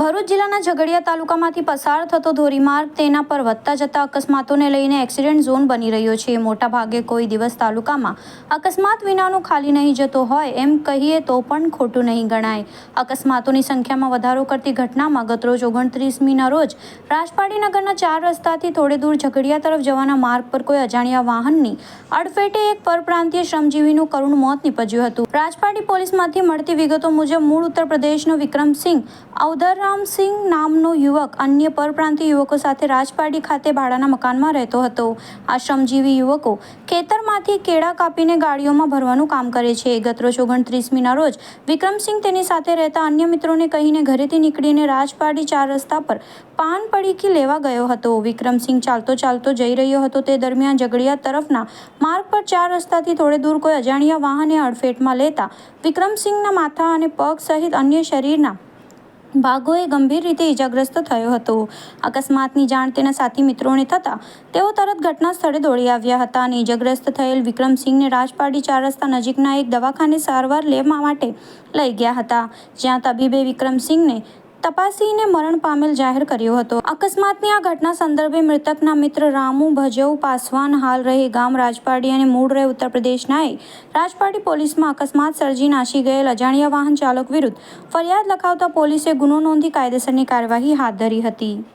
ભરૂચ જિલ્લાના ઝઘડિયા તાલુકામાંથી પસાર થતો ધોરીમાર્ગ તેના પર વધતા જતા અકસ્માતોને લઈને એક્સિડન્ટ ઝોન બની રહ્યો છે. મોટાભાગે કોઈ દિવસ તાલુકામાં અકસ્માત વિનાનું ખાલી નહીં જતો હોય એમ કહીએ તો પણ ખોટું નહીં ગણાય. અકસ્માતોની સંખ્યામાં વધારો કરતી ઘટનામાં ગતરોજ ઓગણત્રીસમીના રોજ રાજપાડી નગરના ચાર રસ્તાથી થોડે દૂર ઝઘડિયા તરફ જવાના માર્ગ પર કોઈ અજાણ્યા વાહનની અડફેટે એક પરપ્રાંતીય શ્રમજીવીનું કરુણ મોત નીપજ્યું હતું. રાજપાડી પોલીસમાંથી મળતી વિગતો મુજબ મૂળ ઉત્તર પ્રદેશનો વિક્રમસિંહ અવધરરામસિંહ નામનો યુવક અન્ય પરપ્રાંતીય યુવકો સાથે રાજપાડી ખાતે ભાડાના મકાનમાં રહેતો હતો. આ શ્રમજીવી યુવકો ખેતરમાંથી કેળા કાપીને ગાડીઓમાં ભરવાનું કામ કરે છે. ગતરોજ ઓગણત્રીસમીના રોજ વિક્રમસિંહ તેની સાથે રહેતા અન્ય મિત્રોને કહીને ઘરેથી નીકળીને રાજપાડી ચાર રસ્તા પર પાન પડીકી લેવા ગયો હતો. વિક્રમસિંહ ચાલતો ચાલતો જઈ રહ્યો હતો. તે દરમિયાન ઝઘડિયા તરફના માર્ગ પર ચાર રસ્તાથી થોડે દૂર કોઈ અજાણ્યા વાહને અડફેટમાં લેતા વિક્રમસિંહના માથા અને પગ સહિત અન્ય શરીરના ભાગોએ ગંભીર રીતે ઇજાગ્રસ્ત થયો હતો. અકસ્માતની જાણ તેના સાથી મિત્રોને થતાં તેઓ તરત ઘટના સ્થળે દોડી આવ્યા હતા અને ઈજાગ્રસ્ત થયેલ વિક્રમસિંહને રાજપાડી ચાર રસ્તા નજીકના એક દવાખાને સારવાર લેવા માટે લઈ ગયા હતા, જ્યાં તબીબે વિક્રમસિંહને તપાસીને મરણ પામેલ જાહેર કર્યો હતો. અકસ્માતની આ ઘટના સંદર્ભે મૃતકના મિત્ર રામુ ભજવ પાસવાન હાલ રહે ગામ રાજપાડી અને મૂળ રહે ઉત્તર પ્રદેશના એ. રાજપાડી પોલીસમાં અકસ્માત સર્જી નાસી ગયેલ અજાણ્યા વાહન ચાલક વિરુદ્ધ ફરિયાદ લખાવતા પોલીસે ગુનો નોંધી કાયદેસરની કાર્યવાહી હાથ ધરી હતી.